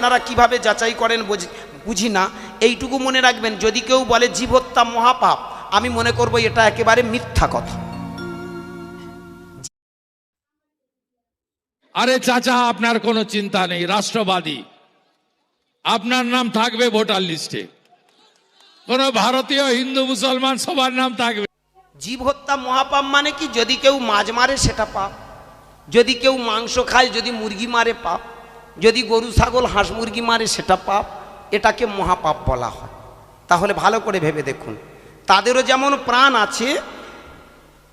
আপনারা কীভাবে যাচাই করেন বুঝি না। এইটুকু মনে রাখবেন যদি কেউ বলে জীব হত্যা মহাপাপ আমি মনে করব এটা একেবারে মিথ্যা কথা। আরে চাচা আপনার কোনো চিন্তা নেই রাষ্ট্রবাদী। আপনার নাম থাকবে ভোটার লিস্টে। কোন ভারতীয় হিন্দু মুসলমান সবার নাম থাকবে। জীব হত্যা মহাপাপ মানে কি? যদি কেউ মাছ মারে সেটা পাপ। যদি কেউ মাংস খায় যদি মুরগি মারে পাপ। যদি গরু ছাগল হাঁস মুরগি মারে সেটা পাপ এটাকে মহাপাপ বলা হয়। তাহলে ভালো করে ভেবে দেখুন। তাদেরও যেমন প্রাণ আছে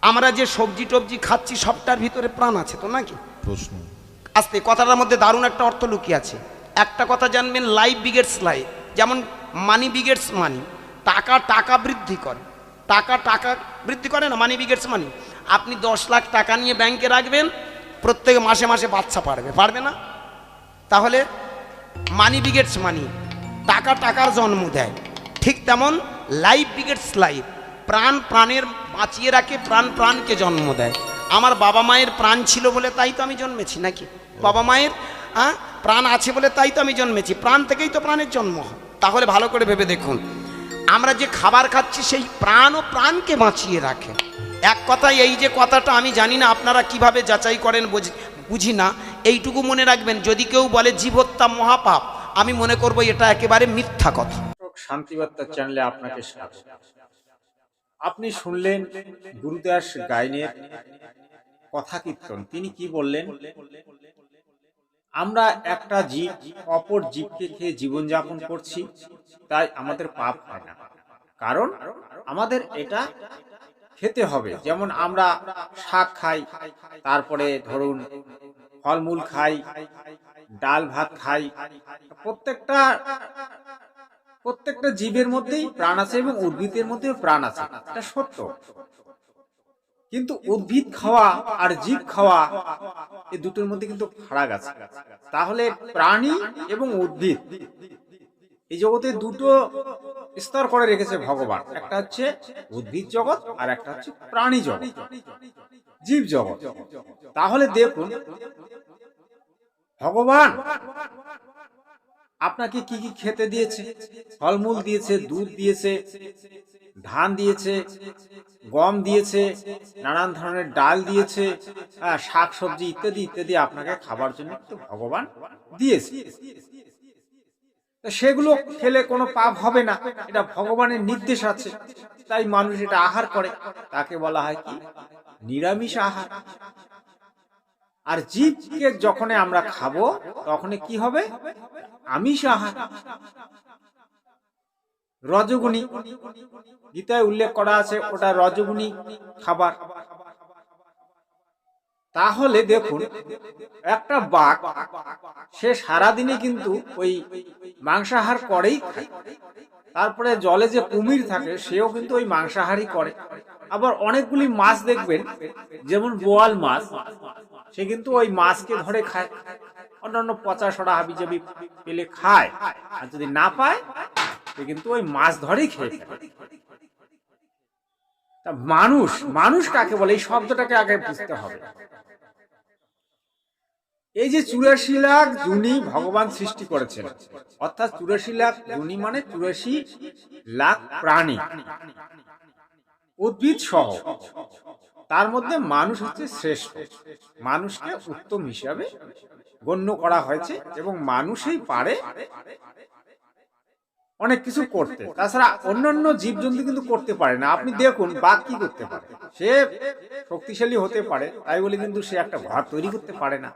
আমরা যে সবজি টবজি খাচ্ছি সবটার ভিতরে প্রাণ আছে তো নাকি? প্রশ্ন। আস্তে কথাটার মধ্যে দারুণ একটা অর্থ লুকিয়ে আছে। একটা কথা জানবেন লাইফ বিগেটস লাইফ যেমন মানি বিগেটস মানি টাকা টাকা বৃদ্ধি করে। টাকা টাকা বৃদ্ধি করে না মানি বিগেটস মানি আপনি দশ লাখ টাকা নিয়ে ব্যাংকে রাখবেন প্রত্যেক মাসে মাসে বাচ্চা পারবে। পারবে না? তাহলে মানি বিগেটস মানি টাকা টাকার জন্ম দেয়। ঠিক তেমন লাইফ বিগেটস লাইফ প্রাণ প্রাণের বাঁচিয়ে রাখে, প্রাণ প্রাণকে জন্ম দেয়। আমার বাবা মায়ের প্রাণ ছিল বলে তাই তো আমি জন্মেছি নাকি? বাবা মায়ের হ্যাঁ প্রাণ আছে বলে তাই তো আমি জন্মেছি, প্রাণ থেকেই তো প্রাণের জন্ম হয়। তাহলে ভালো করে ভেবে দেখুন, আমরা যে খাবার খাচ্ছি সেই প্রাণ ও প্রাণকে বাঁচিয়ে রাখে। এক কথায় এই যে কথাটা আমি জানি না, আপনারা কীভাবে যাচাই করেন বুঝি না এইটুকু মনে রাখবেন যদি কেউ বলে জীব হত্যা মহাপাপ আমি মনে করব এটা একেবারে মিথ্যা কথা। দর্শক, শান্তিবার্তা চ্যানেলে আপনাকে আপনি শুনলেন গুরুদাস গাইনের কথা কীর্তন তিনি কি বললেন? আমরা একটা জীব অপর জীবকে খেয়ে জীবনযাপন করছি তাই আমাদের পাপ হয় না। কারণ আমাদের এটা খেতে হবে। যেমন আমরা শাক খাই তারপরে ধরুন ফলমূল খাই, ডাল ভাত খাই। প্রত্যেকটা প্রত্যেকটা জীবের মধ্যেই প্রাণ আছে এবং উদ্ভিদের মধ্যে প্রাণ আছে। এটা সত্য। কিন্তু উদ্ভিদ খাওয়া আর জীব খাওয়া, এই দুটোর মধ্যে কিন্তু ফারাক আছে। তাহলে প্রাণী এবং উদ্ভিদ এই জগতে দুটো স্তর করে রেখেছে ভগবান। একটা হচ্ছে উদ্ভিদ জগৎ আর একটা হচ্ছে প্রাণী জগৎ। জীব জগৎ। তাহলে দেখুন, ভগবান আপনাকে কি কি খেতে দিয়েছে? ফলমূল দিয়েছে, দুধ দিয়েছে, ধান দিয়েছে, গম দিয়েছে, নানান ধরনের ডাল দিয়েছে শাক সবজি ইত্যাদি ইত্যাদি আপনাকে খাবার জন্য ভগবান দিয়েছে। সেগুলো খেলে কোনো পাপ হবে না। এটা ভগবানের নির্দেশ আছে। তাই মানুষ এটা আহার করে। তাকে বলা হয় কি? নিরামিষ আহার। আর জীবকে যখন আমরা খাব তখন কি হবে? আমিষ আহার। রজগুণী। গীতায় উল্লেখ করা আছে, ওটা রজগুণী খাবার। তাহলে দেখুন, একটা বাঘ, সে সারাদিনে কিন্তু ওই মাংসাহার করেই তারপরে জলে যে কুমির থাকে, সেও কিন্তু ওই মাংসাহারই করে। আবার অনেকগুলি মাছ দেখবেন, যেমন বোয়াল মাছ, সে কিন্তু ওই মাছকে ধরে খায়। অন্যান্য পচা সরা হাবি জাবি পেলে খায়। আর যদি না পায়, সে কিন্তু ওই মাছ ধরেই খেয়ে ফেলে। মানুষ মানুষ কাকে বলে? এই শব্দটাকে আগে বুঝতে হবে। এই যে চুরাশি লাখ জুনি ভগবান সৃষ্টি করেছেন, অর্থাৎ চুরাশি লাখ জুনি মানে চুরাশি লাখ প্রাণী। উদ্ভিদ সহ। তার মধ্যে মানুষ হচ্ছে শ্রেষ্ঠ। মানুষকে উত্তম হিসাবে গণ্য করা হয়েছে এবং মানুষই পারে অনেক কিছু করতে। তাছাড়া অন্যান্য জীবজন্তু কিন্তু করতে পারে না। আপনি দেখুন, বাঘ কি করতে পারে? সে শক্তিশালী হতে পারে, তাই বলে কিন্তু সে একটা ঘর তৈরি করতে পারে না।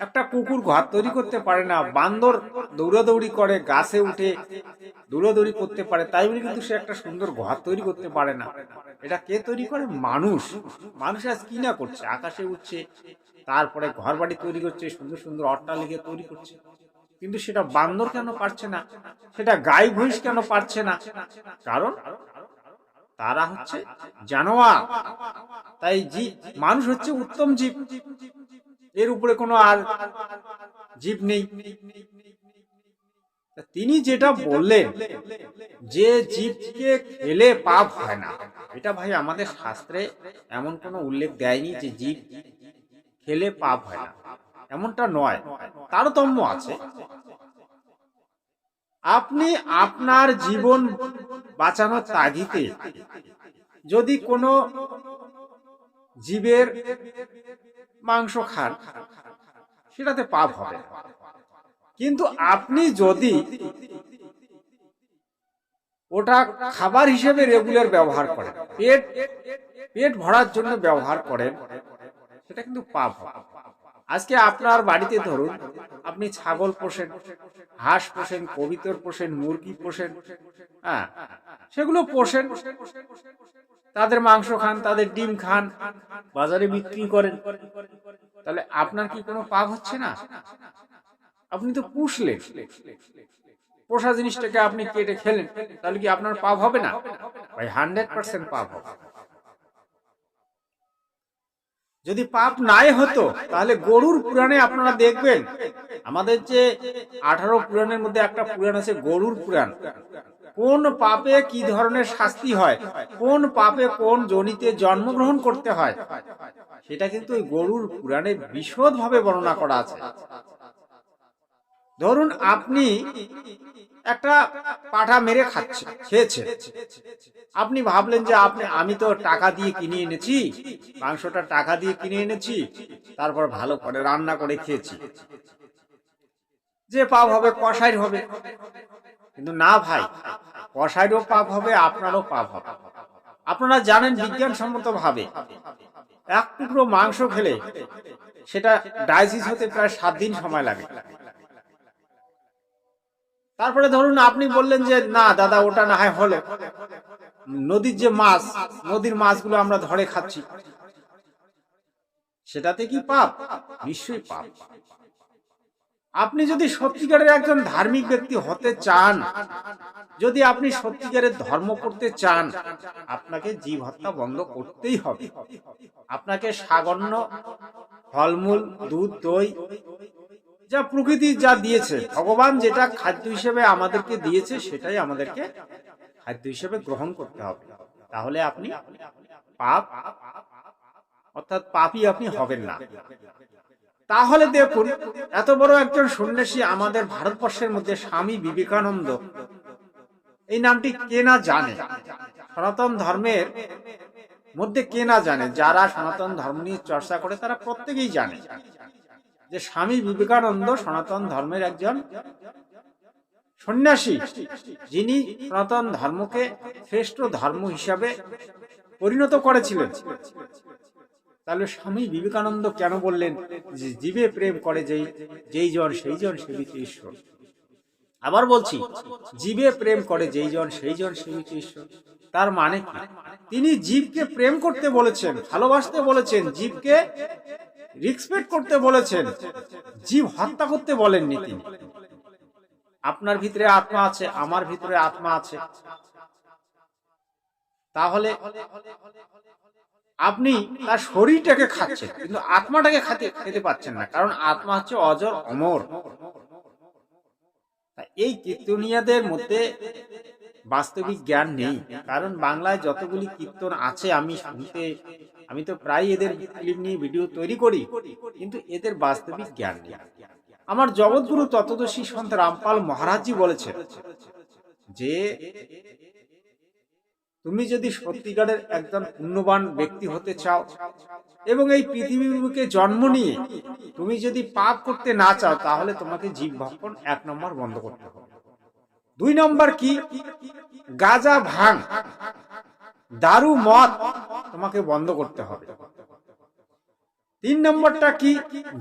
একটা কুকুর ঘর তৈরি করতে পারে না, বান্দর দৌড়াদৌড়ি করে, গাছে উঠে দৌড়াদৌড়ি করতে পারে, তাই বলে কিন্তু সে একটা সুন্দর ঘর তৈরি করতে পারে না। এটা কে তৈরি করে? মানুষ। মানুষ আজ কি না করছে? আকাশে উঠছে, তারপরে ঘর বাড়ি তৈরি করছে, সুন্দর সুন্দর অট্টালিকা তৈরি করছে। কিন্তু সেটা বান্দর কেন পারছে না? সেটা গাই ভৈঁস কেন পারছে না? কারণ তারা হচ্ছে জানোয়ার। তাই জীব মানুষ হচ্ছে উত্তম জীব। এর উপরে কোনো আর জীব নেই। তিনি যেটা বললেন, যে জীবকে খেলে পাপ হয় না, এটা ভাই আমাদের শাস্ত্রে এমন কোনো উল্লেখ দেয়নি যে জীব খেলে পাপ হয় না। এমনটা নয়, তারতম্য আছে। আপনি আপনার জীবন বাঁচানোর তাগিতে যদি কোনো জীবের মাংস খান, সেটাতে পাপ হবে। কিন্তু আপনি যদি ওটা খাবার হিসেবে রেগুলার ব্যবহার করেন, পেট পেট ভরার জন্য ব্যবহার করেন, সেটা কিন্তু পাপ হবে। আজকে আপনার বাড়িতে ধরুন, আপনি ছাগল পোষেন, হাঁস পোষেন, কবিতর পোষেন, মুরগি পোষেন হ্যাঁ সেগুলো পোষেন, তাদের মাংস খান, তাদের ডিম খান, বাজারে বিক্রি করেন, তাহলে আপনার কি কোনো পাপ হচ্ছে না? আপনি তো পুষলেন, পোষা জিনিসটাকে আপনি কেটে খেলেন, তাহলে কি আপনার পাপ হবে না? ভাই হান্ড্রেড পার্সেন্ট পাপ হবে। যদি পাপ নাই হতো, তাহলে গরুর পুরাণে আপনারা দেখবেন, আমাদের যে আঠারো পুরাণের মধ্যে একটা পুরাণ আছে, গরুর পুরাণ। কোন পাপে কি ধরনের শাস্তি হয়? কোন পাপে কোন জনিতে জন্মগ্রহণ করতে হয়? সেটা কিন্তু ওই গরুর পুরাণে বিশদভাবে বর্ণনা করা আছে। ধরুন আপনি একটা পাঠা মেরে খাচ্ছেন খেয়েছে। আপনি ভাবলেন যে আপনি, আমি তো টাকা দিয়ে কিনে এনেছি, মাংসটা টাকা দিয়ে কিনে এনেছি, তারপর ভালো করে রান্না করে খেয়েছি। যে পাপ হবে কষাইর হবে। কিন্তু না ভাই কষাইরও পাপ হবে, আপনারও পাপ হবে। আপনারা জানেন বিজ্ঞানসম্মত ভাবে এক টুকরো মাংস খেলে সেটা ডাইজিস হতে প্রায় সাত দিন সময় লাগে। তারপরে ধরুন আপনি বললেন যে না দাদা ওটা না হয় হলে নদীর যে মাছ নদীর মাছগুলো আমরা ধরে খাচ্ছি সেটাতে কি পাপ নিশ্চয়ই পাপ আপনি যদি সত্যিকারের একজন ধার্মিক ব্যক্তি হতে চান যদি আপনি সত্যিকারের ধর্ম করতে চান আপনাকে জীব হত্যা বন্ধ করতেই হবে আপনাকে সাগন্য ফলমূল দুধ দই যা প্রকৃতি যা দিয়েছে, ভগবান যেটা খাদ্য হিসেবে আমাদেরকে দিয়েছে, সেটাই আমাদেরকে খাদ্য হিসেবে গ্রহণ করতে হবে। তাহলে আপনি পাপ, অর্থাৎ পাপই আপনি হবেন না। তাহলে দেখুন, এত বড় একজন সন্ন্যাসী আমাদের ভারতবর্ষের মধ্যে স্বামী বিবেকানন্দ, এই নামটি কে না জানে? সনাতন ধর্মের মধ্যে কে না জানে? যারা সনাতন ধর্ম নিয়ে চর্চা করে, তারা প্রত্যেকেই জানে। যে স্বামী বিবেকানন্দ সনাতন ধর্মের একজন সন্ন্যাসী, যিনি সনাতন ধর্মকে শ্রেষ্ঠ ধর্ম হিসাবে পরিণত করেছিলেন। তাহলে স্বামী বিবেকানন্দ কেন বললেন যে জীবে প্রেম করে যেই যেই জন, সেই জন সেবিত ঈশ্বর? আবার বলছি, জীবে প্রেম করে যেই জন, সেই জন সেবিত ঈশ্বর। তার মানে কি? তিনি জীবকে প্রেম করতে বলেছেন, ভালোবাসতে বলেছেন, জীবকে রিসপেক্ট করতে বলেছেন। জীব হত্যা করতে বলেননি তিনি। আপনার ভিতরে আত্মা আছে, আমার ভিতরে আত্মা আছে। তাহলে আপনি তার শরীরটাকে খাচ্ছেন, কিন্তু আত্মাটাকে খাতে, খেতে পাচ্ছেন না, কারণ আত্মা হচ্ছে অজর, অমর। এই কীর্তনিয়াদের মধ্যে বাস্তবিক জ্ঞান নেই, কারণ বাংলায় যতগুলি কীর্তন আছে, আমি শুনতে আমি তো প্রায় এদের ক্লিপ নিয়ে ভিডিও তৈরি করি, কিন্তু এদের বাস্তবিক জ্ঞান নেই। আমার জগৎগুরু তত্ত্বদর্শী সন্ত রামপাল মহারাজজি বলেছেন যে, তুমি যদি সত্যিকারের একজন পুণ্যবান ব্যক্তি হতে চাও এবং এই পৃথিবীর বুকে জন্ম নিয়ে তুমি যদি পাপ করতে না চাও, তাহলে তোমাকে জীব ভক্ষণ এক নম্বর বন্ধ করতে হবে। দুই নম্বর কি? গাজা ভাং দারু মদ তোমাকে বন্ধ করতে হবে। তিন নম্বরটা কি?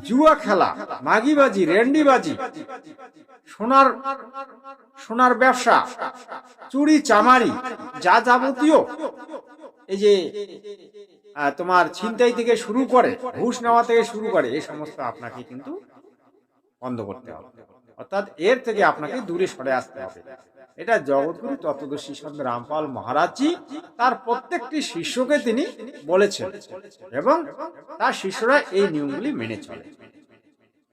জুয়া খেলা, মাগিবাজি, রেন্ডিবাজি, সোনার সোনার ব্যবসা, চুরি, চামারি, যা যাবতীয়, এই যে তোমার ছিনতাই থেকে শুরু করে, ঘুষ নেওয়া থেকে শুরু করে, এই সমস্ত আপনাকে কিন্তু বন্ধ করতে হবে। অর্থাৎ এর থেকে আপনাকে দূরে সরে আসতে হবে। এটা জগৎগুরু তত্ত্বদর্শী সন্ত রামপাল মহারাজজি তার প্রত্যেকটি শিষ্যকে তিনি বলেছেন এবং তার শিষ্যরা এই নিয়মগুলি মেনে চলে।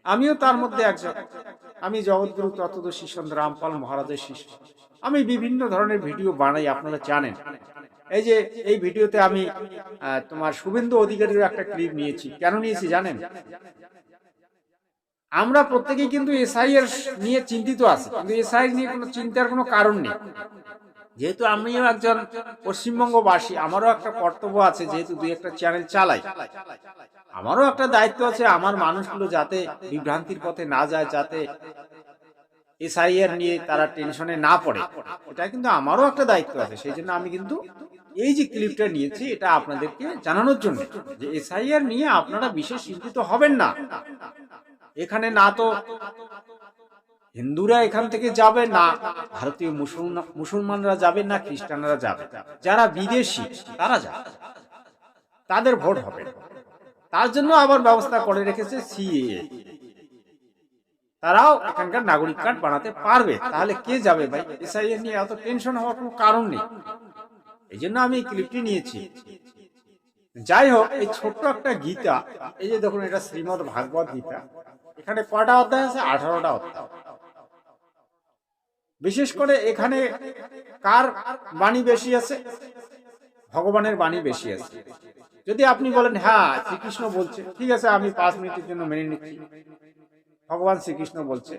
আমিও তার মধ্যে একজন। আমি জগৎগুরু তত্ত্বদর্শী সন্ত রামপাল মহারাজের শিষ্য। আমি বিভিন্ন ধরনের ভিডিও বানাই, আপনারা জানেন। এই যে, এই ভিডিওতে আমি তোমার শুভেন্দু অধিকারীর একটা ক্লিপ নিয়েছি। কেন নিয়েছি জানেন? আমরা প্রত্যেকেই কিন্তু এসআইএর নিয়ে চিন্তিত আছি, কিন্তু এসআই নিয়ে কোনো চিন্তার কোনো কারণ নেই। যেহেতু আমিও একজন পশ্চিমবঙ্গবাসী, আমারও একটা কর্তব্য আছে যেহেতু দুই একটা চ্যানেল চালাই। আমারও একটা দায়িত্ব আছে আমার মানুষগুলো যাতে বিভ্রান্তির পথে না যায়, যাতে এসআইআর নিয়ে তারা টেনশনে না পড়ে। এটা কিন্তু আমারও একটা দায়িত্ব আছে, সেই জন্য আমি কিন্তু এই যে ক্লিপটা নিয়েছি, এটা আপনাদেরকে জানানোর জন্য যে এসআইআর নিয়ে আপনারা বিশেষ চিন্তিত হবেন না। এখানে না তো হিন্দুরা এখান থেকে যাবে না, ভারতীয় মুসলমানরা যাবে না, খ্রিস্টানরা যাবে। যারা বিদেশি, তারা যাবে। তাদের ভোট হবে। তার জন্য আবার ব্যবস্থা করে রেখেছে সিএ। তারাও এখানকার নাগরিক কার্ড বানাতে পারবে। তাহলে কে যাবে ভাই? এসআইএ নিয়ে এত টেনশন হওয়ার কোনো কারণ নেই। এই জন্য আমি এই ক্লিপটি নিয়েছি। যাই হোক, এই ছোট্ট একটা গীতা, এই যে দেখুন, এটা শ্রীমদ ভাগবত গীতা। এখানে কটা অধ্যায় আছে? আঠারোটা অধ্যায়। বিশেষ করে এখানে কার বাণী বেশি আছে? ভগবানের বাণী বেশি আছে। যদি আপনি বলেন হ্যাঁ শ্রীকৃষ্ণ বলছে। ঠিক আছে, আমি পাঁচ মিনিটের জন্য মেনে নিচ্ছি। ভগবান শ্রীকৃষ্ণ বলছে।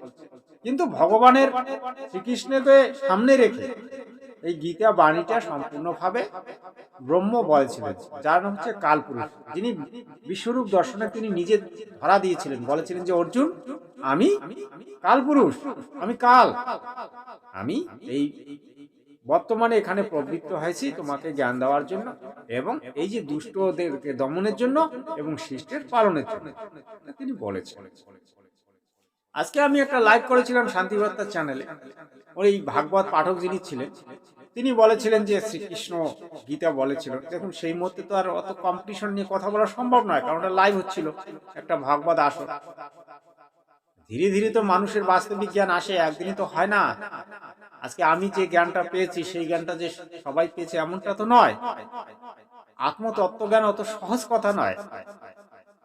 কিন্তু ভগবানের শ্রীকৃষ্ণকে সামনে রেখে এই গীতা বাণীটা সম্পূর্ণভাবে ব্রহ্ম বলেছিলেন যার নাম হচ্ছে কালপুরুষ, যিনি বিশ্বরূপ দর্শনে তিনি নিজে ধরা দিয়েছিলেন। বলেছিলেন যে, অর্জুন, আমি কালপুরুষ, আমি কাল, আমি এই বর্তমানে এখানে প্রবৃত্ত হয়েছি তোমাকে জ্ঞান দেওয়ার জন্য এবং এই যে দুষ্টদেরকে দমনের জন্য এবং শিষ্টের পালনের জন্য। তিনি বলেছেন। আজকে আমি একটা লাইভ করেছিলাম শান্তিবার্তা চ্যানেলে ওই ভাগবত পাঠক যিনি ছিলেন, তিনি বলেছিলেন যে শ্রীকৃষ্ণ গীতা বলেছিল। দেখুন, সেই মুহূর্তে তো আর অত কম্পিটিশন নিয়ে কথা বলা সম্ভব নয়, কারণ ওটা লাইভ হচ্ছিল, একটা ভাগবত আসর। ধীরে ধীরে তো মানুষের বাস্তবিক জ্ঞান আসে, একদিনই তো হয় না। আজকে আমি যে জ্ঞানটা পেয়েছি, সেই জ্ঞানটা যে সবাই পেয়েছে, এমনটা তো নয়। আত্মতত্ত্বজ্ঞান অত সহজ কথা নয়।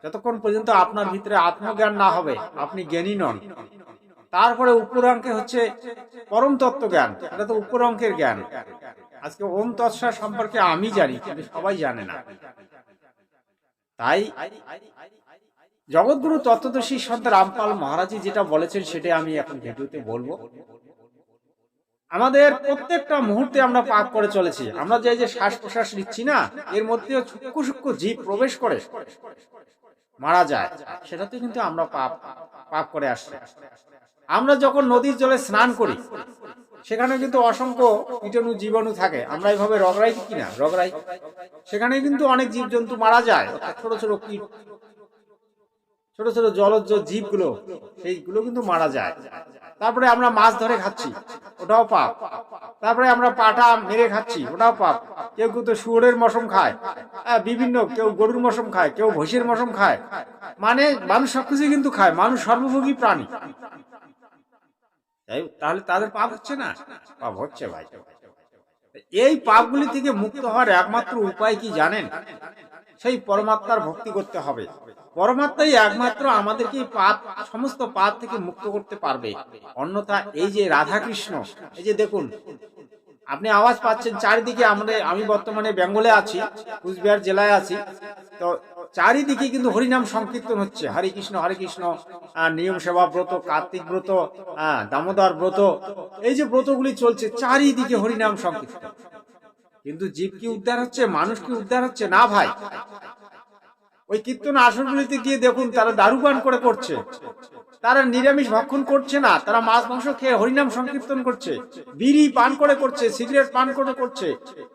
যতক্ষণ পর্যন্ত আপনার ভিতরে আত্মজ্ঞান না হবে, আপনি জ্ঞানী নন। তারপরে উপর অঙ্কে হচ্ছে পরম তত্ত্ব জ্ঞান। এটা তো উপর অঙ্কের জ্ঞান। আজকে ওম তৎসা সম্পর্কে আমি জানি, কিন্তু সবাই জানে না। তাই জগৎগুরু তত্ত্বদর্শী সন্ত রামপাল মহারাজি যেটা বলেছেন সেটা আমি এখন ভিডিওতে বলব। আমাদের প্রত্যেকটা মুহূর্তে আমরা পাপ করে চলেছি। আমরা যে যে শ্বাস প্রশ্বাস নিচ্ছি না, এর মধ্যে সূক্ষ্ম সূক্ষ্ম জীব প্রবেশ করে। মারা যায় সেটাতে কিন্তু আমরা পাপ পাপ করে আসছি। আমরা যখন নদীর জলে স্নান করি, সেখানে কিন্তু অসংখ্য কীটাণু জীবাণু থাকে। আমরা এইভাবে রগড়াই কিনা রগড়াই। সেখানে কিন্তু অনেক জীবজন্তু মারা যায়। ছোট ছোট কীট, ছোট ছোট জলজ জীবগুলো, সেইগুলো কিন্তু মারা যায়। তারপরে আমরা মাছ ধরে খাচ্ছি। ওটাও পাপ। তারপরে আমরা পাটা মেরে খাচ্ছি ওটাও পাপ। কেউ কেউ তো শুয়োরের মশম খায় হ্যাঁ, বিভিন্ন কেউ গরুর মশম খায় কেউ ভৈষের মশম খায়। মানে মানুষ সবকিছু কিন্তু খায় মানুষ সর্বভোগী প্রাণী। তাহলে তাদের পাপ হচ্ছে না? পাপ হচ্ছে ভাই। এই পাপগুলি থেকে মুক্ত হওয়ার একমাত্র উপায় কি জানেন? সেই পরমাত্মার ভক্তি করতে হবে। পরমাত্মাই একমাত্র আমাদেরকে পাপ, সমস্ত পাপ থেকে মুক্ত করতে পারবে। অন্যথা এই যে রাধা কৃষ্ণ এই যে দেখুন, আপনি আওয়াজ পাচ্ছেন, চারিদিকে আমাদের, আমি বর্তমানে বেঙ্গলে আছি, কুচবিহার জেলায় আছি। তো চারিদিকে কিন্তু হরিনাম সংকীর্তন হচ্ছে। হরে কৃষ্ণ হরে কৃষ্ণ নিয়ম সেবা ব্রত, কার্তিক ব্রত দামোদর ব্রত। এই যে ব্রতগুলি চলছে, চারিদিকে হরিনাম সংকীর্তন। কিন্তু জীব কি উদ্ধার হচ্ছে? মানুষ কি উদ্ধার হচ্ছে? না ভাই। ওই কীর্তন আসরগুলিতে গিয়ে দেখুন, তারা দারু পান করে করছে। তারা নিরামিষ ভক্ষণ করছে না, তারা মাছ, মাংস খেয়ে হরিনাম সংকীর্তন করছে। বিড়ি পান করে করছে, সিগারেট পান করে করছে,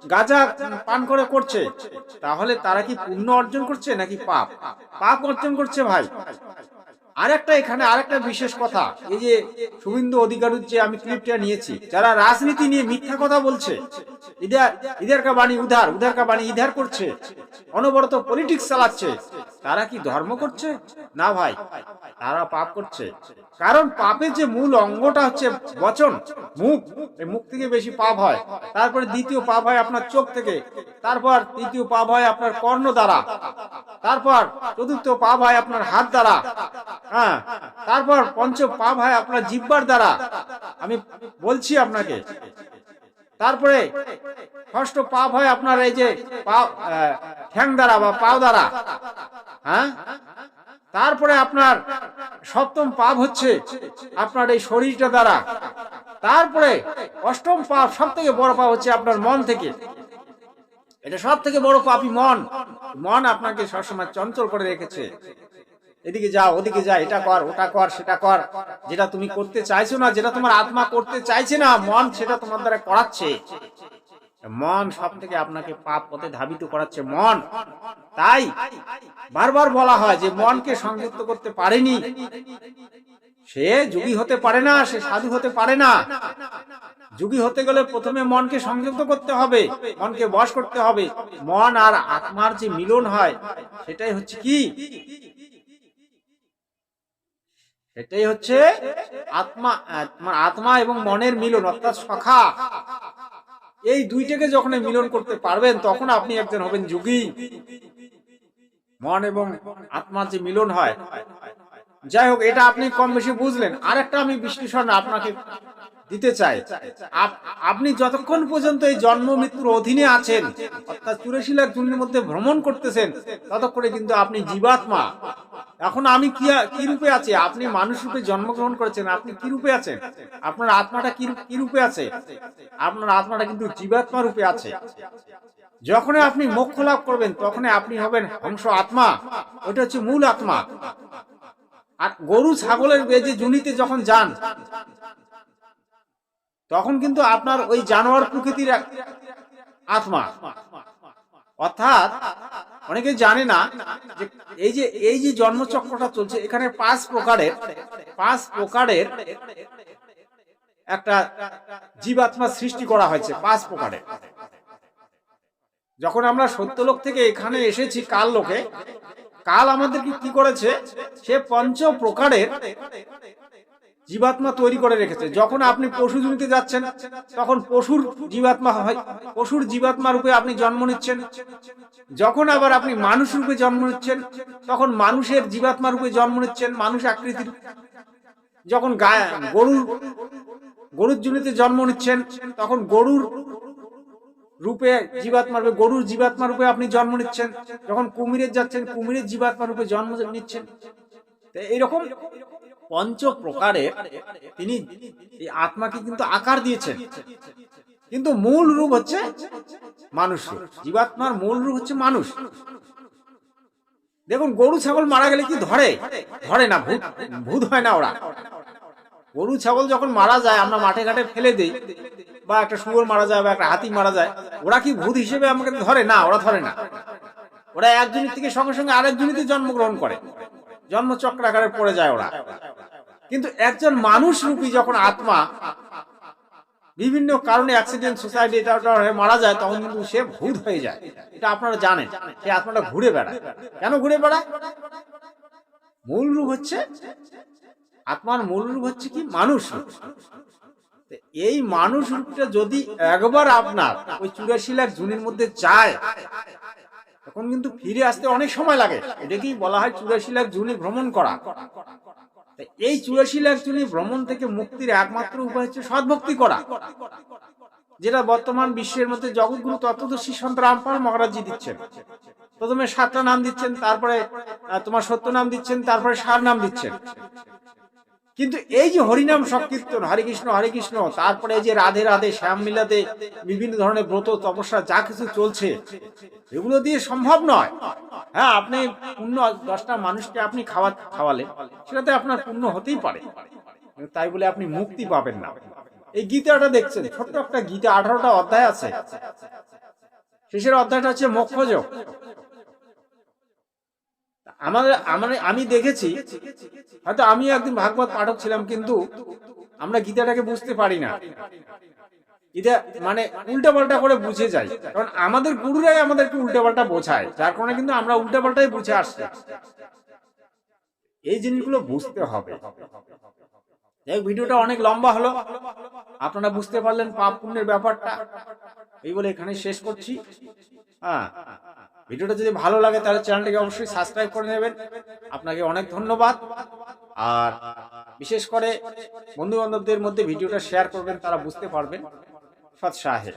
গাঁজা পান করে করছে। তাহলে তারা কি পুণ্য অর্জন করছে নাকি পাপ? পাপ অর্জন করছে ভাই। আরেকটা এখানে, আরেকটা বিশেষ কথা। এই যে শুভেন্দু অধিকারীর যে আমি ক্লিপটা নিয়েছি, যারা রাজনীতি নিয়ে মিথ্যা কথা বলছে ইদার ইদার কা বাণী উধার উধার কা বাণী ইধার করছে, অনবরত পলিটিক্স চালাচ্ছে তারা কি ধর্ম করছে? না ভাই তারা পাপ করছে। কারণ পাপের যে মূল অঙ্গটা হচ্ছে বচন মুখ এই মুখ থেকে বেশি পাপ হয়। তারপরে দ্বিতীয় পাপ হয় আপনার চোখ থেকে। তারপর তৃতীয় পাপ হয় আপনার কর্ণ দ্বারা। তারপর চতুর্থ পাপ হয় আপনার হাত দ্বারা। হ্যাঁ তারপর পঞ্চ পাপ হয় আপনার জিব্বার দ্বারা। আমি বলছি আপনাকে। তারপরে ষষ্ঠ পাপ হয় আপনার এই যে আহ, ঠ্যাং দ্বারা বা পাও দ্বারা। হ্যাঁ? তারপরে আপনার সপ্তম পাপ হচ্ছে আপনার এই শরীরটা দ্বারা। তারপরে অষ্টম পাপ সব থেকে বড় পাপ হচ্ছে আপনার মন থেকে। এটা সব থেকে বড় পাপই মন। মন আপনাকে সবসময় চঞ্চল করে রেখেছে। এদিকে যা, ওদিকে যা, এটা কর, ওটা কর, সেটা কর। যেটা তুমি করতে চাইছো না, যেটা তোমার আত্মা করতে চাইছে না, মন সেটা তোমার দ্বারা করাচ্ছে। মন সব থেকে আপনাকে পাপ পথে ধাবিত করাচ্ছে, মন। তাই বারবার বলা হয় যে মনকে সংযুক্ত করতে পারেনি। সে যোগী হতে পারে না, সে সাধু হতে পারে না। যোগী হতে গেলে প্রথমে মনকে সংযুক্ত করতে হবে, মনকে বশ করতে হবে। মন আর আত্মার যে মিলন হয়, সেটাই হচ্ছে কি? এটাই হচ্ছে আত্মা- আত্মা এবং মনের মিলন, অর্থাৎ সখা। এই দুইটাকে যখন মিলন করতে পারবেন, তখন আপনি একজন হবেন যোগী। মন এবং আত্মার যে মিলন হয়। যাই হোক, এটা আপনি কম বেশি বুঝলেন। আরেকটা আমি বিশ্লেষণ আপনাকে দিতে চাই। আপ- আপনি যতক্ষণ পর্যন্ত এই জন্ম মৃত্যুর অধীনে আছেন, অর্থাৎ চুরাশি লাখ জনের মধ্যে ভ্রমণ করতেছেন, ততক্ষণে কিন্তু আপনি জীবাত্মা। এখন আমি কি কি রূপে আছি? আপনি মানুষ রূপে জন্মগ্রহণ করেছেন, আপনি কি রূপে আছেন? আপনার আত্মাটা কি কি রূপে আছে? আপনার আত্মাটা কিন্তু জীবাত্মা রূপে আছে। যখন আপনি মোক্ষ লাভ করবেন তখন আপনি হবেন হংস আত্মা। ওটা হচ্ছে মূল আত্মা। আর গরু, ছাগলের বেজে জুনিতে যখন যান, তখন কিন্তু আপনার ওই জানোয়ার প্রকৃতির আত্মা। অর্থাৎ অনেকে জানে না যে এই যে এই যে জন্মচক্রটা চলছে, এখানে পাঁচ প্রকারের পাঁচ প্রকারের একটা জীবাত্মা সৃষ্টি করা হয়েছে, পাঁচ প্রকারের। যখন আমরা সত্যলোক থেকে এখানে এসেছি, কাল লোকে, কাল আমাদেরকে কি করেছে? সে পঞ্চ প্রকারের জীবাত্মা তৈরি করে রেখেছে। যখন আপনি পশু জমিতে যাচ্ছেন, তখন পশুর জীবাত্মা হয়। পশুর জীবাত্মা রূপে আপনি জন্ম নিচ্ছেন। যখন আবার আপনি মানুষ রূপে জন্ম নিচ্ছেন, তখন মানুষের জীবাত্মা রূপে জন্ম নিচ্ছেন, মানুষ আকৃতির। যখন গায়ে গরুর গরুর জমিতে জন্ম নিচ্ছেন, তখন গরুর রূপে জীবাত্মা রূপে, গরুর জীবাত্মা রূপে আপনি জন্ম নিচ্ছেন। যখন কুমিরের যাচ্ছেন, কুমিরের জীবাত্মা রূপে জন্ম নিচ্ছেন। এইরকম পঞ্চ প্রকারের তিনি এই আত্মাকে কিন্তু আকার দিয়েছেন। কিন্তু মূল রূপ হচ্ছে মানুষ। জীবাত্মার মূল রূপ হচ্ছে মানুষ। দেখুন, গরু, ছাগল মারা গেলে কি ধরে? ধরে না, ভূত ভূত হয় না ওরা। গরু, ছাগল যখন মারা যায়, আমরা মাঠে ঘাটে ফেলে দিই, বা একটা শুয়োর মারা যায়, বা একটা হাতি মারা যায়, ওরা কি ভূত হিসেবে আমাকে ধরে? না, ওরা ধরে না। ওরা একজনের থেকে সঙ্গে সঙ্গে আরেকজনিতে জন্মগ্রহণ করে। জন্মচক্র আকারে পড়ে যায় ওরা। কিন্তু একজন মানুষ রূপী যখন আত্মা, বিভিন্ন কারণে অ্যাক্সিডেন্ট সোসাইটি এটা হয়ে মারা যায়, তখন কিন্তু সে ভূত হয়ে যায়। এটা আপনারা জানেন, সে আত্মাটা ঘুরে বেড়ায়। কেন ঘুরে বেড়ায়? মূল রূপ হচ্ছে, আত্মার মূল রূপ হচ্ছে কি? মানুষ এই মানুষ রূপটা যদি একবার আপনার ওই চুরাশি লাখ জুনের মধ্যে যায় তখন কিন্তু ফিরে আসতে অনেক সময় লাগে। এটাকেই বলা হয় চুরাশি লাখ জুনি ভ্রমণ করা। এই চুরাশি লাখ জুনি ভ্রমণ থেকে মুক্তির একমাত্র উপায় হচ্ছে সদ্ভক্তি করা। যেটা বর্তমান বিশ্বের মধ্যে জগৎগুরু তত্ত্বদর্শী সন্ত রামপাল মহারাজজি দিচ্ছেন। প্রথমে সাতটা নাম দিচ্ছেন, তারপরে তোমার সত্য নাম দিচ্ছেন, তারপরে সার নাম দিচ্ছেন। কিন্তু এই যে হরিনাম সংকীর্তন, হরে কৃষ্ণ হরে কৃষ্ণ, তারপরে এই যে রাধে রাধে, শ্যাম মিলাতে বিভিন্ন ধরনের ব্রত, তপস্যা, যা কিছু চলছে, এগুলো দিয়ে সম্ভব নয়। হ্যাঁ আপনি পূর্ণ দশটা মানুষকে আপনি খাওয়া, খাওয়ালেন, সেটাতে আপনার পূর্ণ হতেই পারে। তাই বলে আপনি মুক্তি পাবেন না। এই গীতাটা দেখছেন, ছোট্ট একটা গীতা, আঠারোটা অধ্যায় আছে। শেষের অধ্যায়টা হচ্ছে মোক্ষযোগ আমাদের আমার আমি দেখেছি, হয়তো আমি একদিন ভাগবত পাঠক ছিলাম, কিন্তু আমরা গীতাটাকে বুঝতে পারি না। গীতা মানে উল্টা পাল্টা করে বুঝে যাই কারণ আমাদের গুরুরাই আমাদেরকে উল্টা পাল্টা বোঝায়, যার কারণে কিন্তু আমরা উল্টা পাল্টাই বুঝে আসছি। এই জিনিসগুলো বুঝতে হবে। যাই ভিডিওটা অনেক লম্বা হলো। আপনারা বুঝতে পারলেন পাপ পুণ্যের ব্যাপারটা। এই বলে এখানে শেষ করছি। হ্যাঁ। ভিডিওটা যদি ভালো লাগে তাহলে চ্যানেলটিকে অবশ্যই সাবস্ক্রাইব করে নেবেন। আপনাকে অনেক ধন্যবাদ। আর বিশেষ করে বন্ধু বান্ধবদের মধ্যে ভিডিওটা শেয়ার করবেন, তারা বুঝতে পারবেন। সৎ সাহেব